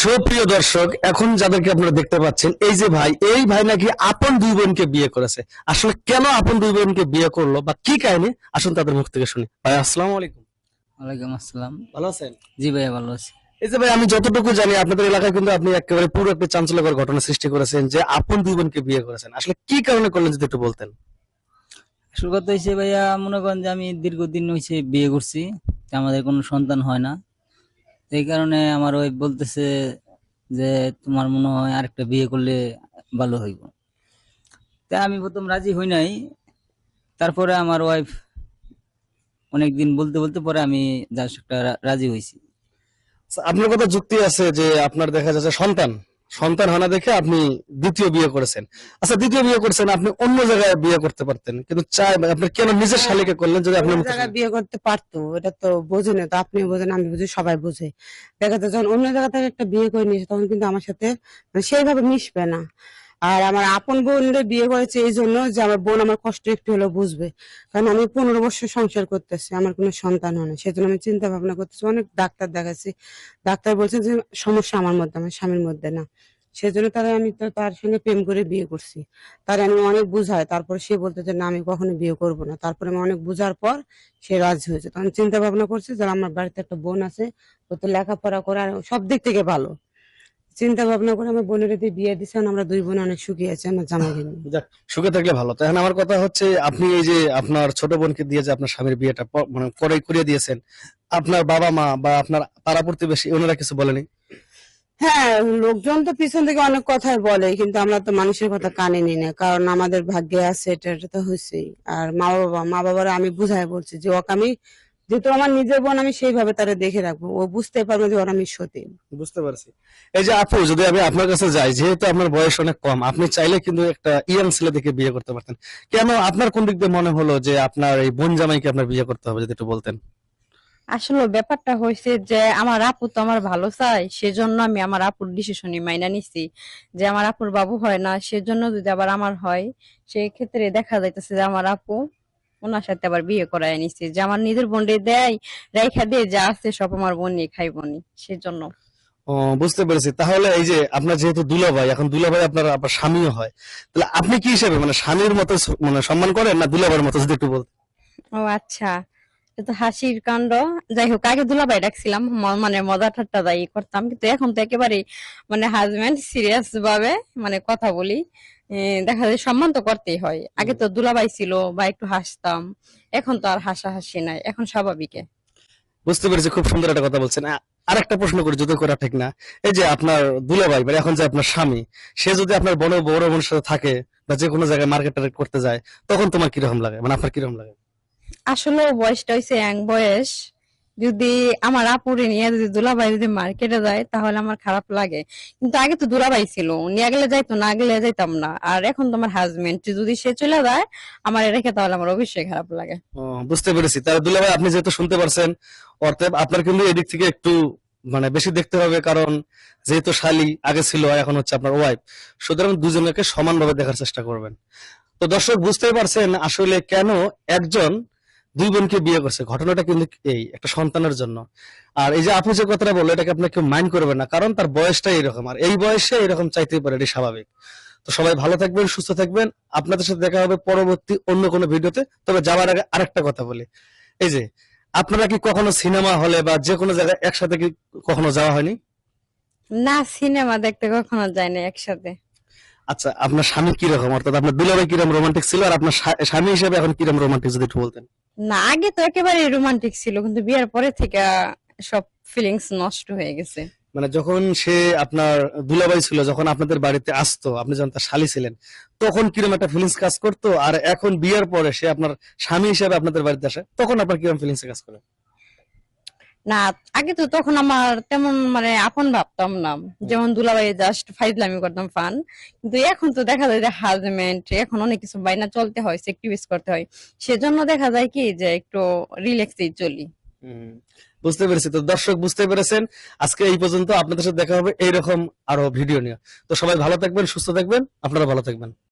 সুপ্রিয় দর্শক এখন যাদেরকে আপনারা দেখতে পাচ্ছেন এই যে ভাই এই ভাই নাকি আপন দুই বোনকে বিয়ে করেছে। আসলে কেন আপন দুই বোনকে বিয়ে করল বা কি কাহিনী? আসুন তাদের মুখ থেকে শুনি। ভাই আসসালামু আলাইকুম। ওয়ালাইকুম আসসালাম। ভালো আছেন? জি ভাইয়া ভালো আছি। এই যে ভাই আমি যতটুকু জানি আপনাদের এলাকায় কিন্তু আপনি একেবারে পুরো একটা চাঞ্চল্যকর ঘটনা সৃষ্টি করেছেন যে আপন দুই বোনকে বিয়ে করেছেন। আসলে কি কারণে করলেন যদি একটু বলতেন? আসল কথা হয়েছে ভাইয়া মনে করেন যে আমি দীর্ঘদিন হয়েছে বিয়ে করছি আমাদের কোনো সন্তান হয় না। এই কারণে আমার ওই বলতেছে যে তোমার মনে হয় আরেকটা বিয়ে করলে ভালো হইব? তা আমি প্রথম রাজি হই নাই। তারপরে আমার ওয়াইফ অনেক দিন বলতে বলতে পরে আমি যার একটা রাজি হয়েছি আচ্ছা, আপনার কথা যুক্তি আছে যে আপনার দেখা যাচ্ছে সন্তান। সন্তান হানা দেখে আপনি দ্বিতীয় বিয়ে করেছেন। আচ্ছা দ্বিতীয় বিয়ে করেছেন আপনি অন্য জায়গায় বিয়ে করতে পারতেন কিন্তু চাই আপনি কেন নিজের শালিকে করলেন যদি আপনি জায়গায় বিয়ে করতে পারতো এটা তো বোঝে না তো আপনি বোঝেন আমি বুঝি সবাই বোঝে। দেখা যায় যখন অন্য জায়গা থেকে একটা বিয়ে করে নিয়েছে তখন কিন্তু আমার সাথে মানে সেইভাবে মিশবে না। আর আমার আপন বোনদের বিয়ে করেছে এই জন্য যে আমার বোন আমার কষ্ট একটু হলেও বুঝবে। কারণ আমি পনেরো বছর সংসার করতেছি, আমার কোনো সন্তান হয় না। সেজন্য আমি চিন্তা ভাবনা করতেছি, অনেক ডাক্তার দেখাচ্ছি। ডাক্তার বলছে যে সমস্যা আমার মধ্যে, আমার স্বামীর মধ্যে না। সেজন্য তারা আমি তো তার সঙ্গে প্রেম করে বিয়ে করছি। তার আমি অনেক বুঝাই তারপর সে বলতে যে, না, আমি কখনো বিয়ে করব না। তারপরে আমি অনেক বুঝার পর সে রাজি হয়েছে। তখন চিন্তা ভাবনা করছে যে, আমার বাড়িতে একটা বোন আছে ও তো লেখাপড়া করে আর সব দিক থেকে ভালো। চিন্তা ভাবনা করে আমার বোনের দিয়ে বিয়ে দিছে আমরা দুই বোন অনেক সুখী আছি আমার নিয়ে। যাক, সুখে থাকলে ভালো। তো এখন আমার কথা হচ্ছে আপনি এই যে আপনার ছোট বোনকে দিয়ে যে আপনার স্বামীর বিয়েটা মানে করে করিয়ে দিয়েছেন আপনার বাবা মা বা আপনার পাড়া প্রতিবেশী ওনারা কিছু বলেনি? হ্যাঁ লোকজন তো পিছন থেকে অনেক কথাই বলে কিন্তু আমরা তো মানুষের কথা কানে নিই না কারণ আমাদের ভাগ্যে আছে এটা এটা তো হয়েছেই আর মা বাবা মা বাবারা আমি বুঝাই বলছি যে ওকে আমি যেহেতু আমার নিজের বোন আমি সেইভাবে তারা দেখে রাখব। ও বুঝতে পারবে যে ওর আমি সতী। বুঝতে পারছি। এই যে আপু যদি আমি আপনার কাছে যাই যেহেতু আপনার বয়স অনেক কম আপনি চাইলে কিন্তু একটা ইয়াং ছেলে দেখে বিয়ে করতে পারতেন। কেন আপনার কোন দিক দিয়ে মনে হলো যে আপনার এই বোন জামাইকে আপনার বিয়ে করতে হবে যদি একটু বলতেন? আসলে ব্যাপারটা হয়েছে যে আমার আপু তো আমার ভালো চাই সেজন্য আমি আমার আপুর ডিসিশনই মাইনা নিছি। যে আমার আপুর বাবু হয় না সেজন্য যদি আবার আমার হয় সেই ক্ষেত্রে দেখা যাইতেছে যে আমার আপু ওনার সাথে আবার বিয়ে করায় নিছি। যে আমার নিজের বোনরে দেয় রেখা দিয়ে যা আছে সব আমার বোন নিয়ে খাইবনি সেজন্য। ও বুঝতে পেরেছি। তাহলে এই যে আপনার যেহেতু দুলাভাই এখন দুলাভাই আপনার আপনার স্বামীও হয় তাহলে আপনি কি হিসেবে মানে স্বামীর মতো মানে সম্মান করেন না দুলাভাইয়ের মতো যদি একটু বলতেন ও আচ্ছা। এ তো হাসির কাণ্ড। যাই হোক আগে দুলাভাই ডাকছিলাম ম- মানে মজা ঠাট্টা যাই করতাম। কিন্তু এখন তো একেবারে মানে হাজবেন্ড সিরিয়াস ভাবে মানে কথা বলি। দেখা যায় সম্মান তো করতেই হয়। আগে তো দুলাভাই ছিল বা একটু হাসতাম এখন তো আর হাসাহাসি নাই এখন স্বাভাবিক। বুঝতে পেরেছি খুব সুন্দর একটা কথা বলছেন। আ- আরেকটা প্রশ্ন করি যদি করা ঠিক না। এই যে আপনার দুলাভাই মানে এখন যে আপনার স্বামী সে যদি আপনার বড় বড় বোনের সাথে থাকে বা যে কোনো জায়গায় মার্কেট টার্গেট করতে যায় তখন তোমার কীরকম লাগে? মানে আপনার কীরকম লাগে? আসলে বয়সটা হয়েছে এক বয়স। যদি আমার আপুরে নিয়ে যদি দুলাভাই যদি মার্কেটে যায়, তাহলে আমার খারাপ লাগে। কিন্তু আগে তো দুলাভাই ছিল, নিয়ে গেলে যাইতো, না গেলে যাইতাম না। আর এখন তো আমার হাজবেন্ড যদি সে চলে যায়, আমার রেখে তাহলে আমার অবশ্যই খারাপ লাগে। বুঝতে পেরেছি। তাহলে দুলাভাই, আপনি যেহেতু শুনতে পারছেন অর্থাৎ আপনার কিন্তু এদিক থেকে একটু মানে বেশি দেখতে হবে, কারণ যেহেতু শালি আগে ছিল, এখন হচ্ছে আপনার ওয়াইফ সুতরাং দুজনকে সমানভাবে দেখার চেষ্টা করবেন। তো দর্শক, বুঝতেই পারছেন আসলে কেন একজন দুই বোনকে বিয়ে করছে। ঘটনাটা কিন্তু এই একটা সন্তানের জন্য। আর এই যে আপু যে কথাটা বলল এটাকে আপনি কেউ মাইন্ড করবেন না কারণ তার বয়সটা এরকম। আর এই বয়সে এরকম চাইতেই পারে এটি স্বাভাবিক। তো সবাই ভালো থাকবেন সুস্থ থাকবেন। আপনাদের সাথে দেখা হবে পরবর্তী অন্য কোনো ভিডিওতে। তবে যাওয়ার আগে আরেকটা কথা বলি। এই যে আপনারা কি কখনো সিনেমা হলে বা যে কোনো জায়গায় একসাথে কি কখনো যাওয়া হয়নি? না সিনেমা দেখতে কখনো যায় না একসাথে। আচ্ছা আপনার স্বামী কীরকম? অর্থাৎ আপনার দুলাভাই কীরকম রোমান্টিক ছিল? আর আপনার স্বামী হিসেবে এখন কীরকম রোমান্টিক যদি একটু বলতেন? না, আগে তো একেবারে রোমান্টিক ছিল, কিন্তু বিয়ের পরে থেকে সব ফিলিংস নষ্ট হয়ে গেছে। মানে যখন সে আপনার দুলাভাই ছিল, যখন আপনাদের বাড়িতে আসতো, আপনি যখন তার শালি ছিলেন, তখন কিরম একটা ফিলিংস কাজ করতো? আর এখন বিয়ের পরে সে আপনার স্বামী হিসেবে আপনাদের বাড়িতে আসে, তখন আপনার কিরম ফিলিংস কাজ করে? না, আগে তো তখন আমার তেমন মানে আপন ভাবতাম না। যেমন দুলাভাই জাস্ট ফাইজলামি করতাম, ফান। কিন্তু এখন তো দেখা যায় যে হাজবেন্ড এখন অনেক কিছু বাইনা চলতে হয় সেক্রিফাইস করতে হয়। সেজন্য দেখা যায় কি যে একটু রিল্যাক্সেই চলি। বুঝতে পেরেছি। তো দর্শক বুঝতে পেরেছেন, আজকে এই পর্যন্ত আপনাদের সাথে দেখা হবে, এইরকম আরও ভিডিও নিয়ে। তো সবাই ভালো থাকবেন, সুস্থ থাকবেন, আপনারা ভালো থাকবেন।